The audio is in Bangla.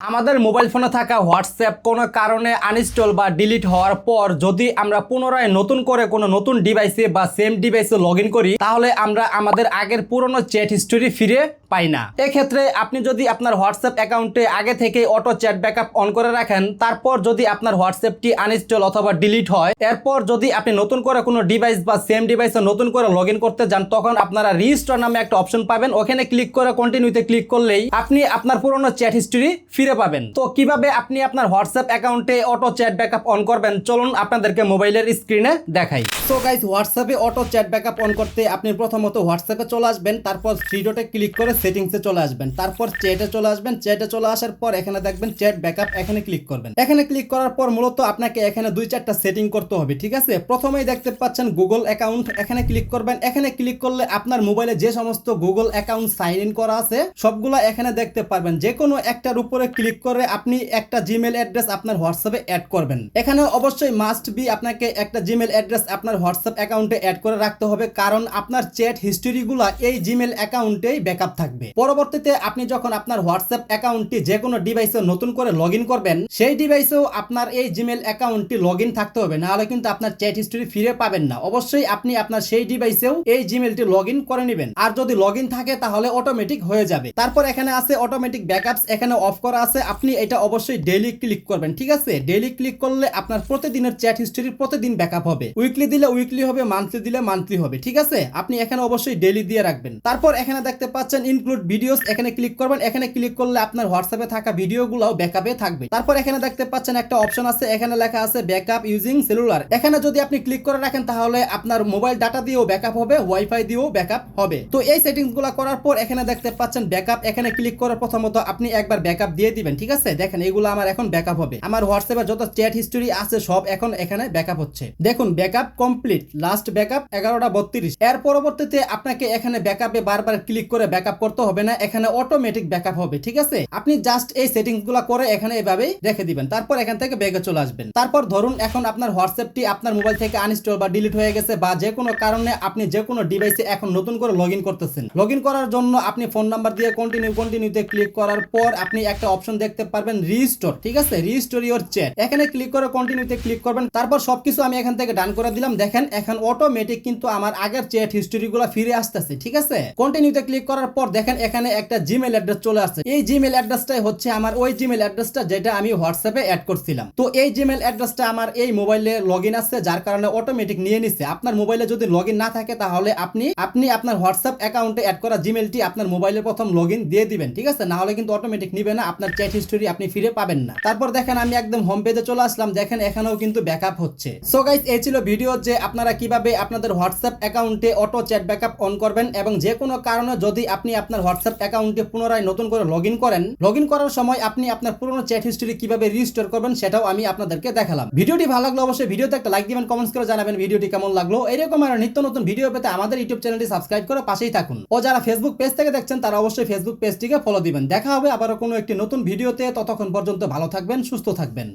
আমাদের মোবাইল ফোনে থাকা হোয়াটসঅ্যাপ কোনো কারণে আনইনস্টল বা ডিলিট হওয়ার পর যদি আমরা পুনরায় নতুন করে কোনো নতুন ডিভাইসে বা সেম ডিভাইসে লগ করি, তাহলে আমরা আমাদের আগের পুরনো চ্যাট হিস্টোরি ফিরে পাই না। এক্ষেত্রে আপনি যদি আপনার হোয়াটসঅ্যাপ অ্যাকাউন্টে আগে থেকে অটো চ্যাট ব্যাকআপ অন করে রাখেন, তারপর যদি আপনার হোয়াটসঅ্যাপটি আনইনস্টল অথবা ডিলিট হয়, এরপর যদি আপনি নতুন করে কোনো ডিভাইস বা সেম ডিভাইসে নতুন করে লগ করতে যান, তখন আপনারা রিস্টোর নামে একটা অপশন পাবেন। ওখানে ক্লিক করে কন্টিনিউতে ক্লিক করলেই আপনি আপনার পুরনো চ্যাট হিস্টোরি ফিরে পাবেন। তো কীভাবে আপনি আপনার হোয়াটসঅ্যাপ অ্যাকাউন্টে অটো চ্যাট ব্যাকআপ অন করবেন? চলুন আপনাদেরকে মোবাইলের স্ক্রিনে দেখাই। তো গাইজ হোয়াটসঅ্যাপে অটো চ্যাট ব্যাকআপ অন করতে আপনি প্রথমত হোয়াটসঅ্যাপে চলে আসবেন, তারপর থ্রি ডটে ক্লিক করে সেটিংসে চলে আসবেন। তারপর চ্যাটে চলে আসবেন। চ্যাটে চলে আসার পর এখানে দেখবেন চ্যাট ব্যাকআপ এখানে ক্লিক করবেন। এখানে ক্লিক করার পর মূলত আপনাকে এখানে দুই চারটা সেটিং করতে হবে, ঠিক আছে? প্রথমেই দেখতে পাচ্ছেন গুগল অ্যাকাউন্ট এখানে ক্লিক করবেন। এখানে ক্লিক করলে আপনার মোবাইলে যে সমস্ত গুগল অ্যাকাউন্ট সাইন ইন করা আছে, সবগুলো এখানে দেখতে পারবেন। যে কোনো একটার উপরে ক্লিক করে আপনি একটা জিমেল অ্যাড্রেস আপনার হোয়াটসঅ্যাপে অ্যাড করবেন। এখানে অবশ্যই মাস্ট বি আপনাকে একটা জিমেল অ্যাড্রেস আপনার হোয়াটসঅ্যাপ অ্যাকাউন্টে অ্যাড করে রাখতে হবে, কারণ আপনার চ্যাট হিস্টোরিগুলো এই জিমেল অ্যাকাউন্টেই ব্যাকআপ থাকবে। পরবর্তীতে আপনি যখন আপনার হোয়াটসঅ্যাপ অ্যাকাউন্টটি যে কোনো ডিভাইসে নতুন করে লগ করবেন, সেই ডিভাইসেও আপনার এই জিমেল অ্যাকাউন্টটি লগ থাকতে হবে, নাহলে কিন্তু আপনার চ্যাট হিস্টোরি ফিরে পাবেন না। অবশ্যই আপনি আপনার সেই ডিভাইসেও এই জিমেলটি লগ করে নেবেন। আর যদি লগ থাকে, তাহলে অটোমেটিক হয়ে যাবে। তারপর এখানে আছে অটোমেটিক ব্যাকআপস, এখানে অফ করা আছে। আপনি এটা অবশ্যই ডেইলি ক্লিক করবেন, ঠিক আছে? ডেইলি ক্লিক করলে আপনার প্রতিদিনের চ্যাট হিস্টোরি প্রতিদিন ব্যাকআপ হবে। উইকলি দিলে উইকলি হবে, মান্থলি দিলে মান্থলি হবে, ঠিক আছে? আপনি এখানে অবশ্যই ডেইলি দিয়ে রাখবেন। তারপর এখানে দেখতে পাচ্ছেন ইনক্লুড ভিডিওস এখানে ক্লিক করবেন। এখানে ক্লিক করলে আপনার হোয়াটসঅ্যাপে থাকা ভিডিওগুলোও ব্যাকআপে থাকবে। তারপর এখানে দেখতে পাচ্ছেন একটা অপশন আছে, এখানে লেখা আছে ব্যাকআপ ইউজিং সেলুলার এখানে যদি আপনি ক্লিক করে রাখেন, তাহলে আপনার মোবাইল ডাটা দিয়েও ব্যাকআপ হবে ওয়াইফাই দিয়েও ব্যাকআপ হবে। তো এই সেটিংসগুলো করার পর এখানে দেখতে পাচ্ছেন ব্যাকআপ এখানে ক্লিক করার প্রথমত আপনি একবার ব্যাকআপ দিয়ে দিবেন, ঠিক আছে? দেখেন, এগুলো আমার এখন ব্যাকআপ হবে। আমার হোয়াটসঅ্যাপে যত চ্যাট হিস্টোরি আছে, সব এখন এখানে ব্যাকআপ হচ্ছে। দেখুন ব্যাকআপ কমপ্লিট লাস্ট ব্যাকআপ এগারোটা বত্রিশ। এর পরবর্তীতে আপনাকে এখানে ব্যাকআপে বারবার ক্লিক করে ব্যাকআপ করতে হবে না, এখানে অটোমেটিক ব্যাকআপ হবে, ঠিক আছে? আপনি জাস্ট এই সেটিংসগুলো করে এখানে এভাবেই রেখে দিবেন, তারপর এখান থেকে ব্যাগে চলে আসবেন। তারপর ধরুন এখন আপনার হোয়াটসঅ্যাপটি আপনার মোবাইল থেকে আনইনস্টল বা ডিলিট হয়ে গেছে বা যে কোনো কারণে আপনি যে কোনো ডিভাইসে এখন নতুন করে লগ করতেছেন। লগ করার জন্য আপনি ফোন নাম্বার দিয়ে কন্টিনিউ কন্টিনিউতে ক্লিক করার পর আপনি একটা অপশন দেখতে পারবেন রিস্টোর ঠিক আছে? রিস্টোর ইওর চ্যাট এখানে ক্লিক করে কন্টিনিউতে ক্লিক করবেন, তারপর সবকিছু আমি এখান থেকে ডান করে দিলাম। দেখেন, এখন অটোমেটিক কিন্তু আমার আগের চ্যাট হিস্টোরিগুলো ফিরে আসতেছে, ঠিক আছে? কন্টিনিউতে ক্লিক করার পর দেখেন এখানে একটা জিমেল অ্যাড্রেস চলে আসছে। এই জিমেল অ্যাড্রেসটাই হচ্ছে আমার ওই জিমেল অ্যাড্রেসটা যেটা আমি হোয়াটসঅ্যাপে অ্যাড করছিলাম। তো এই জিমেল অ্যাড্রেসটা আমার এই মোবাইলে লগ আছে, যার কারণে অটোমেটিক নিয়ে নিচ্ছে আপনার মোবাইলে যদি লগ না থাকে, তাহলে আপনি আপনি আপনার হোয়াটসঅ্যাপ অ্যাকাউন্টে অ্যাড করা জিমেলটি আপনার মোবাইলে প্রথম লগ দিয়ে দিবেন, ঠিক আছে? না হলে কিন্তু অটোমেটিক নিবে না, আপনার চ্যাট হিস্টোরি আপনি ফিরে পাবেন না। তারপর দেখেন আমি একদম হোম পেজে চলে আসলাম, দেখেন এখানেও কিন্তু ব্যাকআপ হচ্ছে। সো গাইস এই ছিল ভিডিও যে আপনারা কীভাবে আপনাদের হোয়াটসঅ্যাপ অ্যাকাউন্টে অটো চ্যাট ব্যাকআপ অন করবেন এবং যে কোনো কারণে যদি আপনি আপনার হোয়াটসঅ্যাপ অ্যাকাউন্টে পুনরায় নতুন করে লগ করেন লগ করার সময় আপনি আপনার পুরনো চ্যাট হিস্ট্রি কীভাবে রিস্টোর করবেন সেটাও আমি আপনাদেরকে দেখালাম। ভিডিওটি ভালো লাগল অবশ্যই ভিডিওতে একটা লাইক দিবেন কমেন্টস করে জানাবেন ভিডিওটি কেমন লাগল। এরকম আর নিত্য নতুন ভিডিও পেতে আমাদের ইউটিউব চ্যানেলটি সাবস্ক্রাইব করে পাশেই থাকুন। ও যারা ফেসবুক পেজ থেকে দেখছেন, তারা অবশ্যই ফেসবুক পেজটিকে ফলো দিবেন। দেখা হবে আবারও কোনো একটি নতুন ভিডিওতে। ততক্ষণ পর্যন্ত ভালো থাকবেন, সুস্থ থাকবেন।